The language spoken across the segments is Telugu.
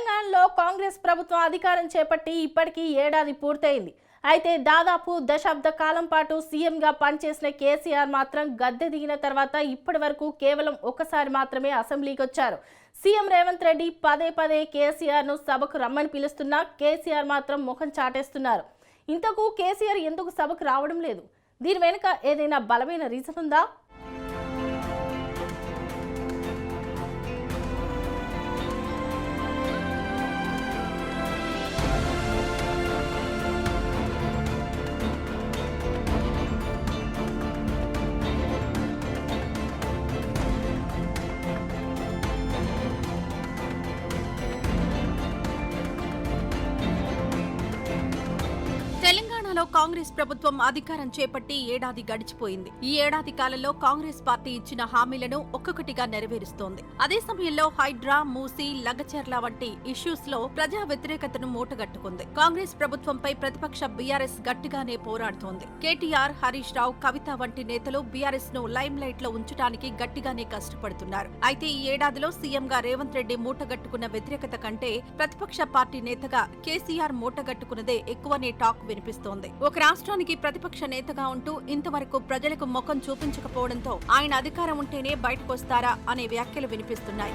తెలంగాణలో కాంగ్రెస్ ప్రభుత్వం అధికారం చేపట్టి ఇప్పటికీ ఏడాది పూర్తయింది. అయితే దాదాపు దశాబ్ద కాలం పాటు సీఎంగా పనిచేసిన కేసీఆర్ మాత్రం గద్దె దిగిన తర్వాత ఇప్పటి వరకు కేవలం ఒక్కసారి మాత్రమే అసెంబ్లీకి వచ్చారు. సీఎం రేవంత్ రెడ్డి పదే పదే కేసీఆర్ను సభకు రమ్మని పిలుస్తున్నా కేసీఆర్ మాత్రం ముఖం చాటేస్తున్నారు. ఇంతకు కేసీఆర్ ఎందుకు సభకు రావడం లేదు? దీని వెనుక ఏదైనా బలమైన రీజన్ ఉందా? కాంగ్రెస్ ప్రభుత్వం అధికారం చేపట్టి ఏడాది గడిచిపోయింది. ఈ ఏడాది కాలంలో కాంగ్రెస్ పార్టీ ఇచ్చిన హామీలను ఒక్కొక్కటిగా నెరవేరుస్తోంది. అదే సమయంలో హైడ్రా మూసి లగచర్ల వంటి ఇష్యూస్లో ప్రజా వ్యతిరేకతను మూటగట్టుకుంది. కాంగ్రెస్ ప్రభుత్వంపై ప్రతిపక్ష బీఆర్ఎస్ గట్టిగానే పోరాడుతోంది. కేటీఆర్ హరీష్ రావు కవిత వంటి నేతలు బీఆర్ఎస్ను లైమ్ లైట్లో ఉంచడానికి గట్టిగానే కష్టపడుతున్నారు. అయితే ఈ ఏడాదిలో సీఎం గా రేవంత్ రెడ్డి మూటగట్టుకున్న వ్యతిరేకత కంటే ప్రతిపక్ష పార్టీ నేతగా కేసీఆర్ మూటగట్టుకున్నదే ఎక్కువనే టాక్ వినిపిస్తోంది. ఒక రాష్ట్రానికి ప్రతిపక్ష నేతగా ఉంటూ ఇంతవరకు ప్రజలకు ముఖం చూపించకపోవడంతో ఆయన అధికారం ఉంటేనే బయటకొస్తారా అనే వ్యాఖ్యలు వినిపిస్తున్నాయి.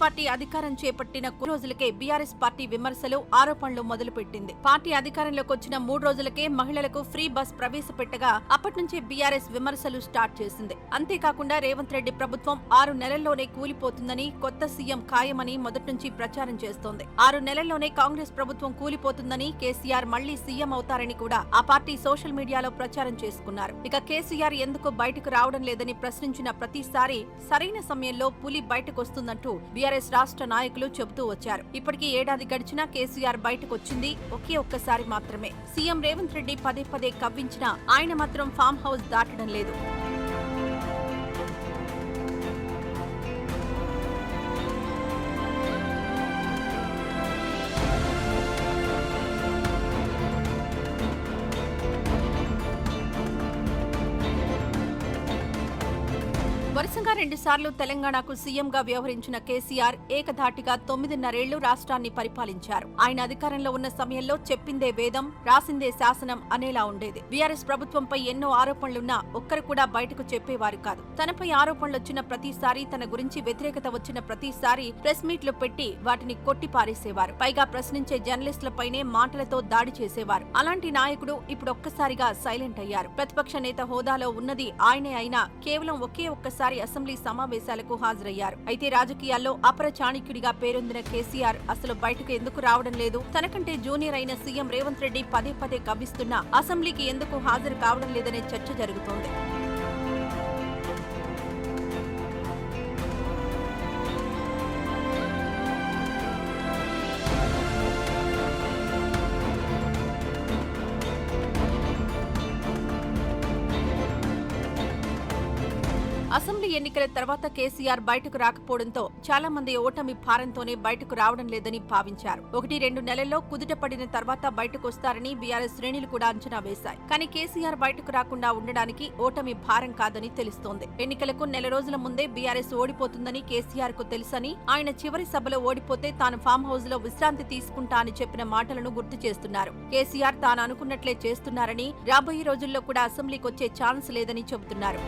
పార్టీ అధికారం చేపట్టిన కొన్ని రోజులకే బీఆర్ఎస్ పార్టీ విమర్శలు ఆరోపణలు మొదలుపెట్టింది. పార్టీ అధికారంలోకి వచ్చిన మూడు రోజులకే మహిళలకు ఫ్రీ బస్ ప్రవేశపెట్టగా అప్పటి నుంచే బీఆర్ఎస్ విమర్శలు స్టార్ట్ చేసింది. అంతేకాకుండా రేవంత్ రెడ్డి ప్రభుత్వం ఆరు నెలల్లోనే కూలిపోతుందని కొత్త సీఎం ఖాయమని మొదటి నుంచి ప్రచారం చేస్తోంది. ఆరు నెలల్లోనే కాంగ్రెస్ ప్రభుత్వం కూలిపోతుందని కేసీఆర్ మళ్ళీ సీఎం అవుతారని కూడా ఆ పార్టీ సోషల్ మీడియాలో ప్రచారం చేసుకున్నారు. ఇక కేసీఆర్ ఎందుకు బయటకు రావడం లేదని ప్రశ్నించిన ప్రతిసారి సరైన సమయంలో పులి బయటకొస్తుందంటూ బీఆర్ఎస్ రాష్ట్ర నాయకులు చెబుతూ వచ్చారు. ఇప్పటికీ ఏడాది గడిచినా కేసీఆర్ బయటకు వచ్చింది ఒకే ఒక్కసారి మాత్రమే. సీఎం రేవంత్ రెడ్డి పదే పదే కవ్వించినా ఆయన మాత్రం ఫామ్ హౌస్ దాటడం లేదు. వరుసగా రెండుసార్లు తెలంగాణకు సీఎంగా వ్యవహరించిన కేసీఆర్ ఏకధాటిగా తొమ్మిదిన్నరేళ్ళు రాష్ట్రాన్ని పరిపాలించారు. ఆయన అధికారంలో ఉన్న సమయంలో చెప్పిందే వేదం రాసిందే శాసనం అనేలా ఉండేది. బీఆర్ఎస్ ప్రభుత్వంపై ఎన్నో ఆరోపణలున్నా ఒక్కరు కూడా బయటకు చెప్పేవారు కాదు. తనపై ఆరోపణలు వచ్చిన ప్రతిసారి తన గురించి వ్యతిరేకత వచ్చిన ప్రతిసారి ప్రెస్ మీట్లు పెట్టి వాటిని కొట్టి పారేసేవారు పైగా ప్రశ్నించే జర్నలిస్టులపైనే మాటలతో దాడి చేసేవారు. అలాంటి నాయకుడు ఇప్పుడు ఒక్కసారిగా సైలెంట్ అయ్యారు. ప్రతిపక్ష నేత హోదాలో ఉన్నది ఆయనే అయినా కేవలం ఒకే ఒక్కసారి అసెంబ్లీ సమావేశాలకు హాజరయ్యారు. అయితే రాజకీయాల్లో అపర చాణక్యుడిగా పేరొందిన కేసీఆర్ అసలు బయటకు ఎందుకు రావడం లేదు? తనకంటే జూనియర్ అయిన సీఎం రేవంత్ రెడ్డి పదే పదే కవ్విస్తున్నా అసెంబ్లీకి ఎందుకు హాజరు కావడం లేదనే చర్చ జరుగుతోంది. అసెంబ్లీ ఎన్నికల తర్వాత కేసీఆర్ బయటకు రాకపోవడంతో చాలా మంది ఓటమి భారంతోనే బయటకు రావడం లేదని భావించారు. ఒకటి రెండు నెలల్లో కుదుట పడిన తర్వాత బయటకు వస్తారని బీఆర్ఎస్ శ్రేణులు కూడా అంచనా వేశాయి. కానీ కేసీఆర్ బయటకు రాకుండా ఉండడానికి ఓటమి భారం కాదని తెలుస్తోంది. ఎన్నికలకు నెల రోజుల ముందే బీఆర్ఎస్ ఓడిపోతుందని కేసీఆర్కు తెలుసని ఆయన చివరి సభలో ఓడిపోతే తాను ఫామ్ హౌస్లో విశ్రాంతి తీసుకుంటా అని చెప్పిన మాటలను గుర్తు చేస్తున్నారు. కేసీఆర్ తాను అనుకున్నట్లే చేస్తున్నారని రాబోయే రోజుల్లో కూడా అసెంబ్లీకి వచ్చే ఛాన్స్ లేదని చెబుతున్నారు.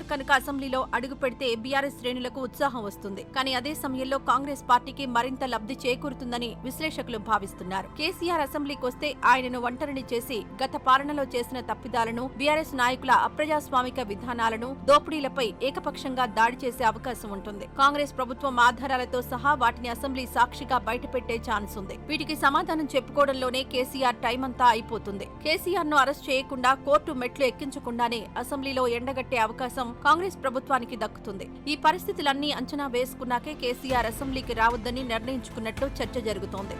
కేసీఆర్ కనుక అసెంబ్లీలో అడుగు పెడితే బీఆర్ఎస్ శ్రేణులకు ఉత్సాహం వస్తుంది. కానీ అదే సమయంలో కాంగ్రెస్ పార్టీకి మరింత లబ్ధి చేకూరుతుందని విశ్లేషకులు భావిస్తున్నారు. కేసీఆర్ అసెంబ్లీకి వస్తే ఆయనను ఒంటరిని చేసి గత పాలనలో చేసిన తప్పిదాలను బీఆర్ఎస్ నాయకుల అప్రజాస్వామిక విధానాలను దోపిడీలపై ఏకపక్షంగా దాడి చేసే అవకాశం ఉంటుంది. కాంగ్రెస్ ప్రభుత్వం ఆధారాలతో సహా వాటిని అసెంబ్లీ సాక్షిగా బయటపెట్టే ఛాన్స్ ఉంది. వీటికి సమాధానం చెప్పుకోవడంలోనే కేసీఆర్ టైం అంతా అయిపోతుంది. కేసీఆర్ను అరెస్ట్ చేయకుండా కోర్టు మెట్లు ఎక్కించకుండానే అసెంబ్లీలో ఎండగట్టే అవకాశం కాంగ్రెస్ ప్రభుత్వానికి దక్కుతుంది. ఈ పరిస్థితులన్నీ అంచనా వేసుకున్నాకే కేసీఆర్ అసెంబ్లీకి రావద్దని నిర్ణయించుకున్నట్లు చర్చ జరుగుతోంది.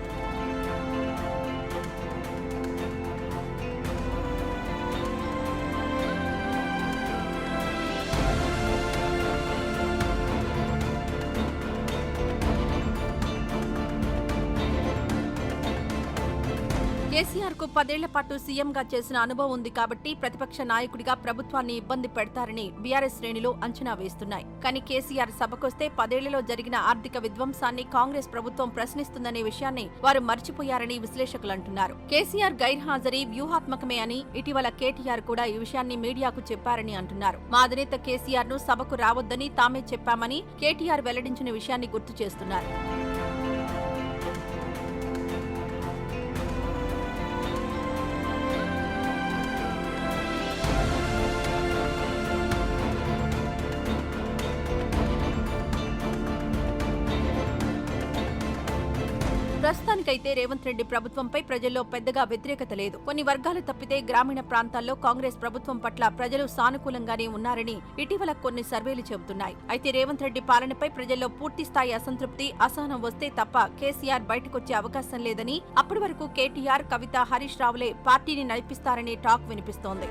కేసీఆర్కు పదేళ్ళ పాటు సీఎంగా చేసిన అనుభవం ఉంది కాబట్టి ప్రతిపక్ష నాయకుడిగా ప్రభుత్వాన్ని ఇబ్బంది పెడతారని బీఆర్ఎస్ శ్రేణులు అంచనా వేస్తున్నాయి. కానీ కేసీఆర్ సభకొస్తే పదేళ్ళలో జరిగిన ఆర్థిక విధ్వంసాన్ని కాంగ్రెస్ ప్రభుత్వం ప్రశ్నిస్తుందనే విషయాన్ని వారు మర్చిపోయారని విశ్లేషకులు అంటున్నారు. కేసీఆర్ గైర్హాజరీ వ్యూహాత్మకమే అని ఇటీవల కేటీఆర్ కూడా ఈ విషయాన్ని మీడియాకు చెప్పారని అంటున్నారు. మా అధినేత కేసీఆర్ను సభకు రావద్దని తామే చెప్పామని కేటీఆర్ వెల్లడించిన విషయాన్ని గుర్తు చేస్తున్నారు. ప్రస్తుతానికైతే రేవంత్ రెడ్డి ప్రభుత్వంపై ప్రజల్లో పెద్దగా వ్యతిరేకత లేదు. కొన్ని వర్గాలు తప్పితే గ్రామీణ ప్రాంతాల్లో కాంగ్రెస్ ప్రభుత్వం పట్ల ప్రజలు సానుకూలంగానే ఉన్నారని ఇటీవల కొన్ని సర్వేలు చెబుతున్నాయి. అయితే రేవంత్ రెడ్డి పాలనపై ప్రజల్లో పూర్తిస్థాయి అసంతృప్తి అసహనం వస్తే తప్ప కేసీఆర్ బయటకొచ్చే అవకాశం లేదని అప్పటి వరకు కేటీఆర్ కవిత హరీష్ రావులే పార్టీని నడిపిస్తారనే టాక్ వినిపిస్తోంది.